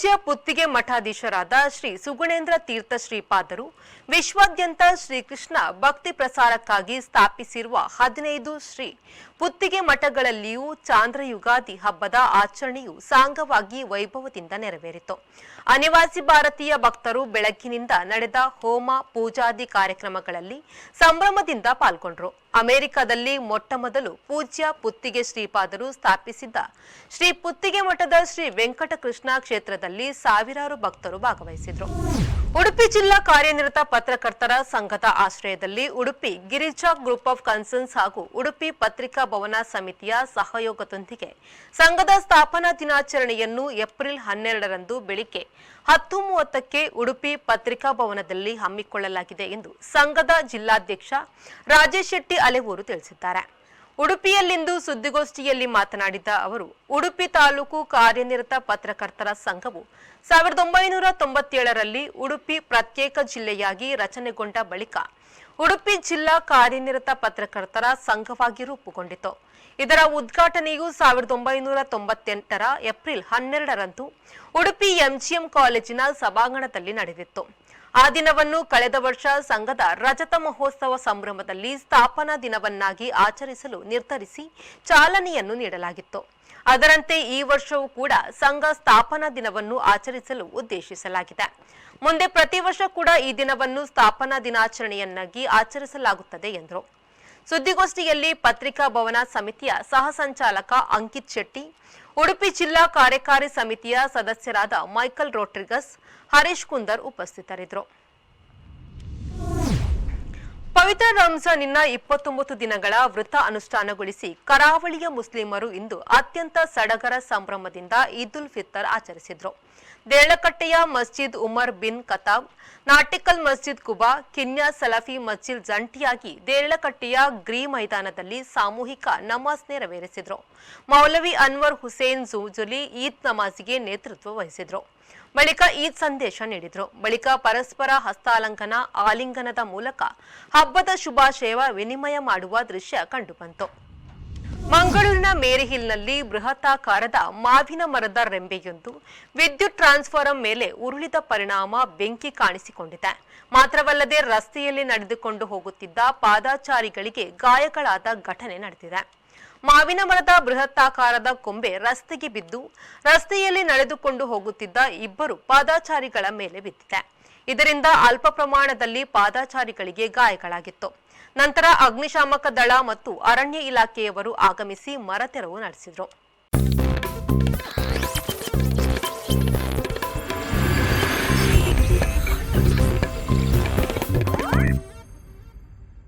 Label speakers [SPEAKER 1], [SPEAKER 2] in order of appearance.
[SPEAKER 1] ಪೂಜ್ಯ ಪುತ್ತಿಗೆ ಮಠಾಧೀಶರಾದ ಶ್ರೀ ಸುಗುಣೇಂದ್ರ ತೀರ್ಥ ಶ್ರೀಪಾದರು, ವಿಶ್ವಾದ್ಯಂತ ಶ್ರೀಕೃಷ್ಣ ಭಕ್ತಿ ಪ್ರಸಾರಕ್ಕಾಗಿ ಸ್ಥಾಪಿಸಿರುವ ಹದಿನೈದು ಶ್ರೀ ಪುತ್ತಿಗೆ ಮಠಗಳಲ್ಲಿಯೂ ಚಾಂದ್ರಯುಗಾದಿ ಹಬ್ಬದ ಆಚರಣೆಯು ಸಾಂಗವಾಗಿ ವೈಭವದಿಂದ ನೆರವೇರಿತು. ಅನಿವಾಸಿ ಭಾರತೀಯ ಭಕ್ತರು ಬೆಳಗ್ಗಿನಿಂದ ನಡೆದ ಹೋಮ ಪೂಜಾದಿ ಕಾರ್ಯಕ್ರಮಗಳಲ್ಲಿ ಸಂಭ್ರಮದಿಂದ ಪಾಲ್ಗೊಂಡರು. ಅಮೆರಿಕದಲ್ಲಿ ಮೊಟ್ಟ ಮೊದಲು ಪೂಜ್ಯ ಪುತ್ತಿಗೆ ಶ್ರೀಪಾದರು ಸ್ಥಾಪಿಸಿದ್ದ ಶ್ರೀ ಪುತ್ತಿಗೆ ಮಠದ ಶ್ರೀ ವೆಂಕಟಕೃಷ್ಣ ಕ್ಷೇತ್ರದಲ್ಲಿ ಸಾವಿರಾರು ಭಕ್ತರು ಭಾಗವಹಿಸಿದರು. ಉಡುಪಿ ಜಿಲ್ಲಾ ಕಾರ್ಯನಿರತ ಪತ್ರಕರ್ತರ ಸಂಘದ ಆಶ್ರಯದಲ್ಲಿ Udupi Girija group of concerns ಹಾಗೂ ಉಡುಪಿ ಪತ್ರಿಕಾ ಭವನ ಸಮಿತಿಯ ಸಹಯೋಗದೊಂದಿಗೆ ಸಂಘದ ಸ್ಥಾಪನಾ ದಿನಾಚರಣೆಯನ್ನು ಏಪ್ರಿಲ್ ಹನ್ನೆರಡರಂದು ಬೆಳಿಗ್ಗೆ ಹತ್ತು ಮೂವತ್ತಕ್ಕೆ ಉಡುಪಿ ಪತ್ರಿಕಾ ಭವನದಲ್ಲಿ ಹಮ್ಮಿಕೊಳ್ಳಲಾಗಿದೆ ಎಂದು ಸಂಘದ ಜಿಲ್ಲಾಧ್ಯಕ್ಷ ರಾಜೇಶ್ ಶೆಟ್ಟಿ ಅಲೆವೂರು ತಿಳಿಸಿದ್ದಾರೆ. ಉಡುಪಿಯಲ್ಲಿಂದು ಸುದ್ದಿಗೋಷ್ಠಿಯಲ್ಲಿ ಮಾತನಾಡಿದ ಅವರು, ಉಡುಪಿ ತಾಲೂಕು ಕಾರ್ಯನಿರತ ಪತ್ರಕರ್ತರ ಸಂಘವು ಸಾವಿರದ ಒಂಬೈನೂರ ತೊಂಬತ್ತೇಳರಲ್ಲಿ ಉಡುಪಿ ಪ್ರತ್ಯೇಕ ಜಿಲ್ಲೆಯಾಗಿ ರಚನೆಗೊಂಡ ಬಳಿಕ ಉಡುಪಿ ಜಿಲ್ಲಾ ಕಾರ್ಯನಿರತ ಪತ್ರಕರ್ತರ ಸಂಘವಾಗಿ ರೂಪುಗೊಂಡಿತು. ಇದರ ಉದ್ಘಾಟನೆಯು ಸಾವಿರದ ಒಂಬೈನೂರ ತೊಂಬತ್ತೆಂಟರ ಏಪ್ರಿಲ್ ಹನ್ನೆರಡರಂದು ಉಡುಪಿ ಎಂಜಿಎಂ ಕಾಲೇಜಿನ ಸಭಾಂಗಣದಲ್ಲಿ ನಡೆದಿತ್ತು. ಆ ದಿನವನ್ನು ಕಳೆದ ವರ್ಷ ಸಂಘದ ರಜತ ಮಹೋತ್ಸವ ಸಂಭ್ರಮದಲ್ಲಿ ಸ್ಥಾಪನಾ ದಿನವನ್ನಾಗಿ ಆಚರಿಸಲು ನಿರ್ಧರಿಸಿ ಚಾಲನೆಯನ್ನು ನೀಡಲಾಗಿತ್ತು. ಅದರಂತೆ ಈ ವರ್ಷವೂ ಕೂಡ ಸಂಘ ಸ್ಥಾಪನಾ ದಿನವನ್ನು ಆಚರಿಸಲು ಉದ್ದೇಶಿಸಲಾಗಿದೆ. ಮುಂದೆ ಪ್ರತಿ ವರ್ಷ ಕೂಡ ಈ ದಿನವನ್ನು ಸ್ಥಾಪನಾ ದಿನಾಚರಣೆಯನ್ನಾಗಿ ಆಚರಿಸಲಾಗುತ್ತದೆ ಎಂದರು. ಸುದ್ದಿಗೋಷ್ಠಿಯಲ್ಲಿ ಪತ್ರಿಕಾ ಭವನ ಸಮಿತಿಯ ಸಹ ಸಂಚಾಲಕ ಅಂಕಿತ್ ಶೆಟ್ಟಿ, ಉಡುಪಿ ಜಿಲ್ಲಾ ಕಾರ್ಯಕಾರಿ ಸಮಿತಿಯ ಸದಸ್ಯರಾದ ಮೈಕಲ್ ರೋಟ್ರಿಗಸ್ ಹರೀಶ್ ಕುಂದರ್ ಉಪಸ್ಥಿತರಿದ್ದರು. ಪವಿತ್ರ ರಂಜಾನಿನ ಇಪ್ಪತ್ತೊಂಬತ್ತು ದಿನಗಳ ವೃತ ಅನುಷ್ಠಾನಗೊಳಿಸಿ ಕರಾವಳಿಯ ಮುಸ್ಲಿಮರು ಇಂದು ಅತ್ಯಂತ ಸಡಗರ ಸಂಭ್ರಮದಿಂದ ಈದ್ ಉಲ್ ಫಿತ್ತರ್ ಆಚರಿಸಿದ್ರು. ದೇಳಕಟ್ಟೆಯ ಮಸ್ಜಿದ್ ಉಮರ್ ಬಿನ್ ಕತಾಬ್ ನಾಟಿಕಲ್ ಮಸ್ಜಿದ್ ಕುಬಾ, ಕಿನ್ಯಾ ಸಲಫಿ ಮಸ್ಜಿದ್ ಜಂಟಿಯಾಗಿ ದೇರಳಕಟ್ಟೆಯ ಗ್ರೀ ಮೈದಾನದಲ್ಲಿ ಸಾಮೂಹಿಕ ನಮಾಜ್ ನೆರವೇರಿಸಿದ್ರು. ಮೌಲವಿ ಅನ್ವರ್ ಹುಸೇನ್ ಜೂಜುಲಿ ಈದ್ ನಮಾಜಿಗೆ ನೇತೃತ್ವ ವಹಿಸಿದ್ರು. ಬಳಿಕ ಈದ್ ಸಂದೇಶ ನೀಡಿದರು. ಬಳಿಕ ಪರಸ್ಪರ ಹಸ್ತಾಲಂಕನ, ಆಲಿಂಗನದ ಮೂಲಕ ಹಬ್ಬದ ಶುಭಾಶಯ ವಿನಿಮಯ ಮಾಡುವ ದೃಶ್ಯ ಕಂಡುಬಂತು. ಮಂಗಳೂರಿನ ಮೇರಿಹಿಲ್ನಲ್ಲಿ ಬೃಹತ್ತಾಕಾರದ ಮಾವಿನ ಮರದ ರೆಂಬೆಯೊಂದು ವಿದ್ಯುತ್ ಟ್ರಾನ್ಸ್ಫಾರಂ ಮೇಲೆ ಉರುಳಿದ ಪರಿಣಾಮ ಬೆಂಕಿ ಕಾಣಿಸಿಕೊಂಡಿದೆ. ಮಾತ್ರವಲ್ಲದೆ ರಸ್ತೆಯಲ್ಲಿ ನಡೆದುಕೊಂಡು ಹೋಗುತ್ತಿದ್ದ ಪಾದಾಚಾರಿಗಳಿಗೆ ಗಾಯಗಳಾದ ಘಟನೆ ನಡೆದಿದೆ. ಮಾವಿನ ಮರದ ಬೃಹತ್ತಾಕಾರದ ಕೊಂಬೆ ರಸ್ತೆಗೆ ಬಿದ್ದು ರಸ್ತೆಯಲ್ಲಿ ನಡೆದುಕೊಂಡು ಹೋಗುತ್ತಿದ್ದ ಇಬ್ಬರು ಪಾದಾಚಾರಿಗಳ ಮೇಲೆ ಬಿದ್ದಿದೆ. ಇದರಿಂದ ಅಲ್ಪ ಪ್ರಮಾಣದಲ್ಲಿ ಪಾದಾಚಾರಿಗಳಿಗೆ ಗಾಯಗಳಾಗಿತ್ತು. ನಂತರ ಅಗ್ನಿಶಾಮಕ ದಳ ಮತ್ತು ಅರಣ್ಯ ಇಲಾಖೆಯವರು ಆಗಮಿಸಿ ಮರ ತೆರವು ನಡೆಸಿದರು.